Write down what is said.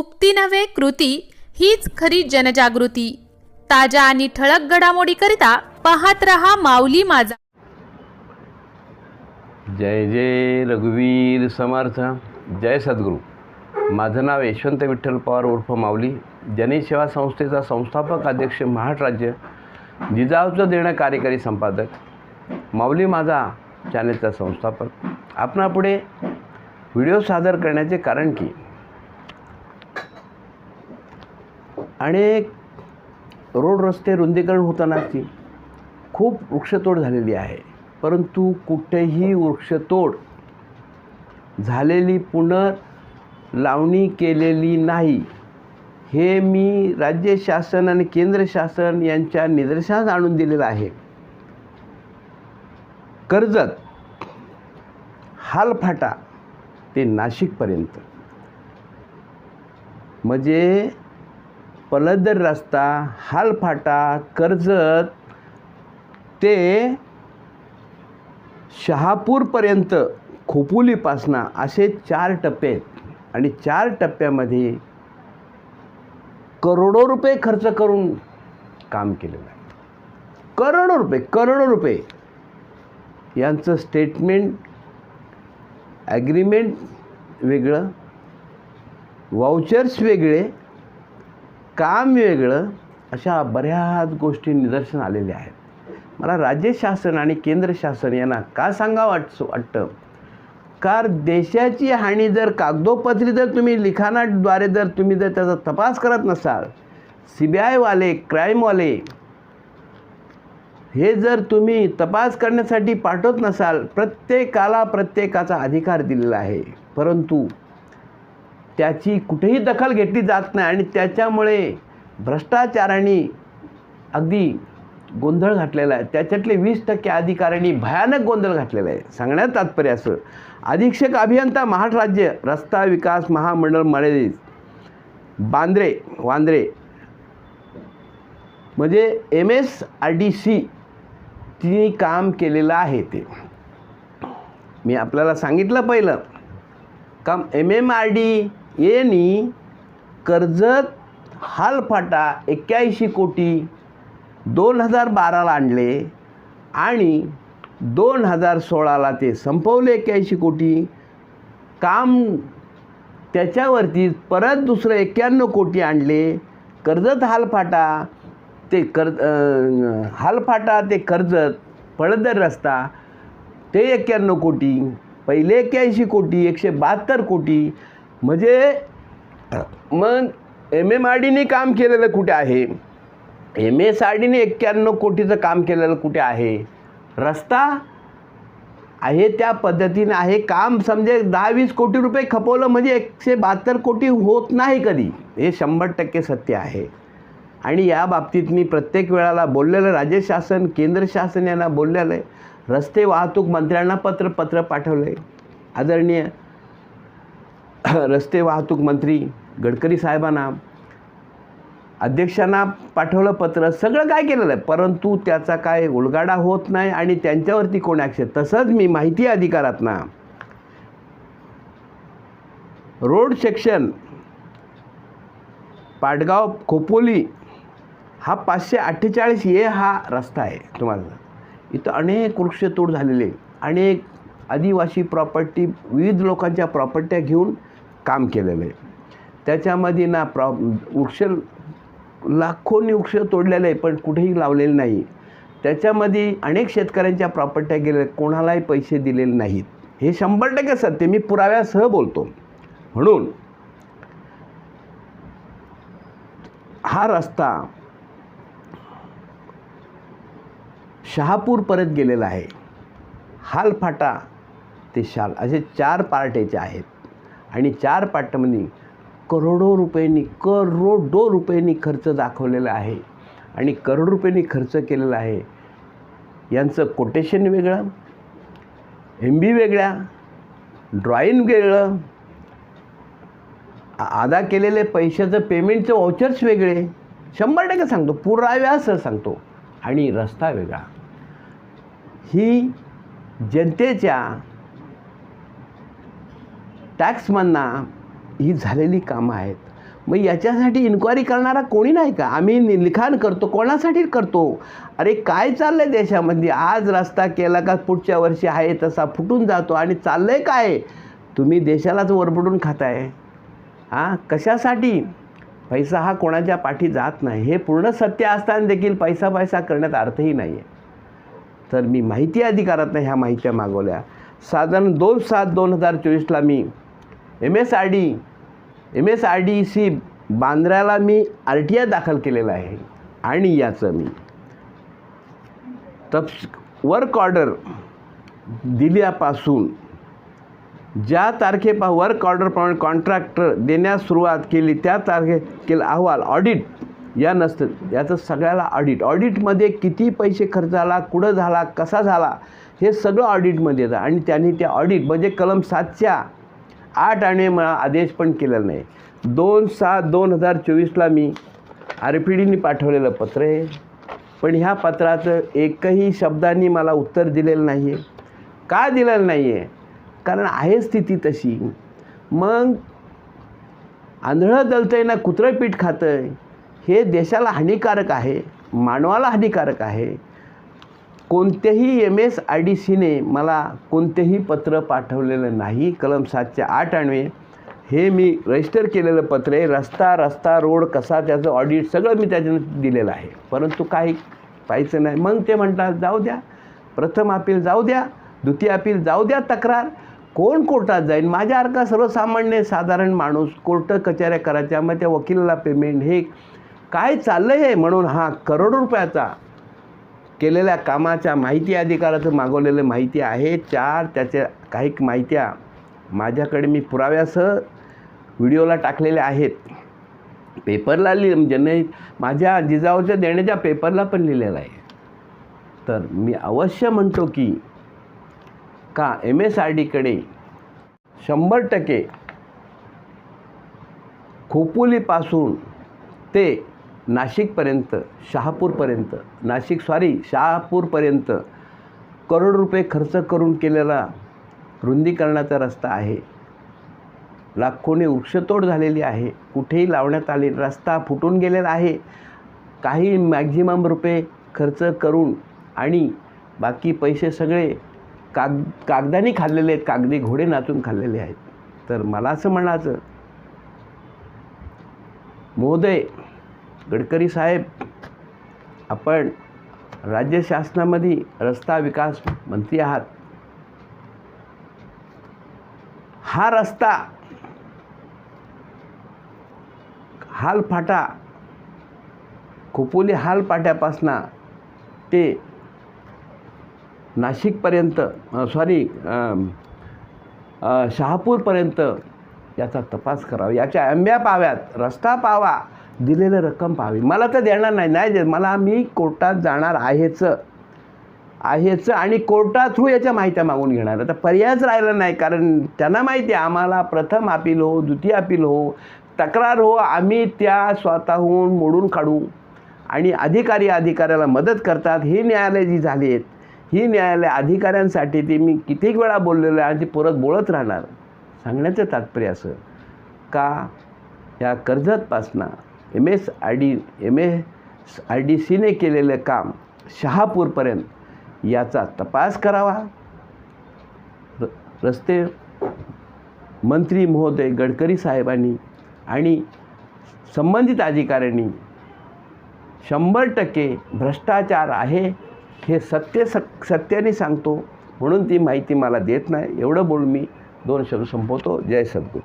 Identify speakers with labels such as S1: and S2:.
S1: उक्ती नव्हे कृती हीच खरी जनजागृती. ताज्या आणि ठळक घडामोडीकरिता पाहत रहा माऊली माझा.
S2: जय जय रघुवीर समर्थ. जय सद्गुरू. माझं नाव यशवंत विठ्ठल पवार उर्फ माऊली. जनसेवा संस्थेचा संस्थापक अध्यक्ष महाराष्ट्र राज्य. जिजाऊचं देणं कार्यकारी संपादक. माऊली माझा चॅनेलचा संस्थापक. आपणापुढे व्हिडिओ सादर करण्याचे कारण की अनेक रोड रस्ते रुंदीकरण होताना असतील खूप वृक्षतोड झालेली आहे. परंतु कुठेही वृक्षतोड झालेली पुनर्लावणी केलेली नाही. हे मी राज्य शासन आणि केंद्र शासन यांच्या निदर्शनास आणून दिलेलं आहे. कर्जत हालफाटा ते नाशिकपर्यंत. म्हणजे पलदर रस्ता हालफाटा कर्जत ते शहापूरपर्यंत खोपोलीपासनं असे चार टप्पे आहेत. आणि चार टप्प्यामध्ये करोडो रुपये खर्च करून काम केलेलं आहे. करोडो रुपये करोडो रुपये. यांचं स्टेटमेंट ॲग्रीमेंट वेगळं वाउचर्स वेगळे काम वेगळं अशा बऱ्याच गोष्टी निदर्शन आलेल्या आहेत. मला राज्य शासन आणि केंद्र शासन यांना का सांगावं वाटतं वाटतं? कार देशाची हानी जर कागदोपत्री जर तुम्ही लिखाणाद्वारे जर तुम्ही जर त्याचा तपास करत नसाल सी बी आयवाले क्राईमवाले हे जर तुम्ही तपास करण्यासाठी पाठवत नसाल प्रत्येकाला प्रत्येकाचा अधिकार दिलेला आहे. परंतु त्याची कुठेही दखल घेतली जात नाही आणि त्याच्यामुळे भ्रष्टाचाराने अगदी गोंधळ घातलेला आहे. त्याच्यातले वीस टक्के अधिकाऱ्यांनी भयानक गोंधळ घातलेला आहे. सांगण्यात तात्पर्य असं. अधीक्षक अभियंता महाराष्ट्र राज्य रस्ता विकास महामंडळ मर्यादित. बांद्रे वांद्रे. म्हणजे M S R D C तिने काम केलेलं आहे ते. मी आपल्याला सांगितलं पहिलं. काम एम एम आर डी यांनी कर्जत हालफाटा एक्क्याऐंशी कोटी दोन हजार बाराला आणले आणि दोन हजार सोळाला ते संपवले एक्क्याऐंशी कोटी. काम त्याच्यावरती परत दुसरं एक्क्याण्णव कोटी आणले. कर्जत हालफाटा ते कर हालफाटा ते कर्जत पळदर रस्ता ते एक्क्याण्णव कोटी. पहिले एक्क्याऐंशी कोटी एकशे बहात्तर कोटी. म्हणजे मग एम एम आर डीने काम केलेलं कुठे आहे? एम एस आर डीने एक्क्याण्णव कोटीचं काम केलेलं कुठे आहे? रस्ता आहे त्या पद्धतीने आहे. काम समजे दहा वीस कोटी रुपये खपवलं म्हणजे एकशे बहात्तर कोटी होत नाही कधी. हे शंभर टक्के सत्य आहे. आणि या बाबतीत मी प्रत्येक वेळाला बोललेलं राज्य शासन केंद्र शासन यांना बोललेलं आहे. रस्ते वाहतूक मंत्र्यांना पत्र पत्र पाठवलं आहे आदरणीय रस्ते वाहतूक मंत्री गडकरी साहेबांना अध्यक्षांना पाठवलं पत्र सगळं काय केलेलं आहे. परंतु त्याचा काय उलगाडा होत नाही आणि त्यांच्यावरती कोण ॲक्शन तसंच मी माहिती अधिकारात ना रोड सेक्शन पाटगाव खोपोली हा पाचशे अठ्ठेचाळीस ए हा रस्ता आहे तुम्हाला. इथं अनेक वृक्षतोड झालेले अनेक आदिवासी प्रॉपर्टी विविध लोकांच्या प्रॉपर्ट्या घेऊन काम केलेलं आहे. त्याच्यामध्ये ना प्रॉ वृक्ष लाखोनी वृक्ष तोडलेले आहे पण कुठेही लावलेले नाही. त्याच्यामध्ये अनेक शेतकऱ्यांच्या प्रॉपर्ट्या गेल्या कोणालाही पैसे दिलेले नाहीत. हे शंभर टक्के सत्य मी पुराव्यासह बोलतो. म्हणून हा रस्ता शहापूर परत गेलेला आहे. हालफाटा ते शाल असे चार पार्टेचे आहेत. आणि चार पाटमनी करोडो रुपयांनी करोडो रुपयांनी खर्च दाखवलेला आहे. आणि करोड रुपयांनी खर्च केलेला आहे. यांचं कोटेशन वेगळं एम बी वेगळ्या ड्रॉईंग वेगळं अदा केलेले पैशाचं पेमेंटचं वाउचर्स वेगळे. शंभर टक्के सांगतो पुराव्यासह सांगतो. आणि रस्ता वेगळा. ही जनतेच्या टॅक्समनना ही झालेली कामं आहेत. मग याच्यासाठी इन्क्वायरी करणारा कोणी नाही का? आम्ही लिखाण करतो कोणासाठी करतो? अरे काय चाललं आहे देशामध्ये? आज रस्ता केला का? पुढच्या वर्षी आहे तसा फुटून जातो. आणि चाललं आहे काय? तुम्ही देशालाच वरबडून खाताय. हां? कशासाठी? पैसा हा कोणाच्या पाठी जात नाही. हे पूर्ण सत्य असताना देखील पैसा पैसा करण्यात अर्थही नाही आहे तर मी माहिती अधिकारातनं ह्या माहित्या मागवल्या. साधारण दोन सात दोन हजार चोवीसला मी M S R D M S R D C बांद्र्याला मी आर टी आय दाखल केलेला आहे. आणि याचं मी तप वर्क ऑर्डर दिल्यापासून ज्या तारखेपा वर्क ऑर्डरप्रमाणे कॉन्ट्रॅक्टर देण्यास सुरुवात केली त्या तारखे केला अहवाल ऑडिट या नसतं याचं सगळ्याला ऑडिट ऑडिटमध्ये किती पैसे खर्च झाला कुठं झाला कसा झाला हे सगळं ऑडिटमध्ये येतं. आणि त्यांनी त्या ऑडिट म्हणजे कलम सातच्या आठ आणि मला आदेश पण केलेला नाही. दोन सात दोन हजार चोवीसला मी आर पी डीने पाठवलेलं पत्र आहे. पण ह्या पत्राचं एकही शब्दांनी मला उत्तर दिलेलं नाही आहे का दिलेलं नाही आहे कारण आहे स्थिती तशी. मग आंधळं दलतंय ना कुत्रं पीठ खातं आहे हे देशाला हानिकारक आहे मानवाला हानिकारक आहे. कोणत्याही एम एस आय डी सीने मला कोणतेही पत्र पाठवलेलं नाही. कलम सातशे आठ आणवे हे मी रजिस्टर केलेलं पत्र आहे. रस्ता रस्ता रोड कसा त्याचं ऑडिट सगळं मी त्याच्यानं दिलेलं आहे. परंतु काही पाहायचं नाही. मग ते म्हणतात जाऊ द्या. प्रथम अपील जाऊ द्या. द्वितीय अपील जाऊ द्या. तक्रार. कोण कोर्टात जाईल माझ्यासारखा सर्वसामान्य साधारण माणूस कोर्ट कचऱ्या करायच्या मग त्या वकिलाला पेमेंट हे काय चाललं आहे म्हणून? हा करोडो रुपयाचा केलेल्या कामाच्या माहिती अधिकाराचं मागवलेलं माहिती आहे चार त्याच्या काही माहित्या माझ्याकडे मी पुराव्यासह व्हिडिओला टाकलेल्या आहेत. पेपरला लिहि ज्याने म्हणजे माझ्या जिजाऊच्या देण्याच्या पेपरला पण लिहिलेलं आहे. तर मी अवश्य म्हणतो की का एम एस आर डीकडे शंभर टक्के खोपोलीपासून ते नाशिकपर्यंत शहापूरपर्यंत नाशिक सॉरी शहापूरपर्यंत करोड रुपये खर्च करून केलेला रुंदीकरणाचा रस्ता आहे. लाखोने वृक्षतोड झालेली आहे. कुठेही लावण्यात आले रस्ता फुटून गेलेला आहे. काही मॅक्झिमम रुपये खर्च करून आणि बाकी पैसे सगळे काग कागदानी खाल्लेले आहेत. कागदी घोडे नाचून खाल्लेले आहेत. तर मला असं म्हणायचं महोदय गडकरी साहेब आपण राज्य शासनामध्ये रस्ता विकास मंत्री आहात. हा रस्ता हालफाटा खोपोली हालपाट्यापासनं ते नाशिकपर्यंत सॉरी शहापूरपर्यंत याचा तपास करावा. याच्या आंब्या पाव्यात रस्ता पावा. दिलेलं रक्कम पाहावी. मला तर देणार नाही. नाही दे मला मी कोर्टात जाणार आहेच. आहेच आणि कोर्टा थ्रू याच्या माहित्या मागून घेणार. आता पर्यायच राहिला नाही. कारण त्यांना माहिती आहे आम्हाला प्रथम अपील हो द्वितीय अपील हो तक्रार हो आम्ही त्या स्वतःहून मोडून काढू. आणि अधिकारी अधिकाऱ्याला मदत करतात. ही न्यायालय जी झाली आहेत ही न्यायालय अधिकाऱ्यांसाठी ती मी कित्येक वेळा बोललेलो आहे आणि ती परत बोलत राहणार. सांगण्याचं तात्पर्य असं का? या कर्जतपासनं M S I D M S I D सीने केलेलं काम शहापूरपर्यंत याचा तपास करावा. र रस्ते मंत्री महोदय गडकरी साहेबांनी आणि संबंधित अधिकाऱ्यांनी शंभर टक्के भ्रष्टाचार आहे हे सत्य सक सत्याने सांगतो म्हणून ती माहिती मला देत नाही. एवढं बोलून मी दोन शब्द संपवतो. जय सद्गुरू.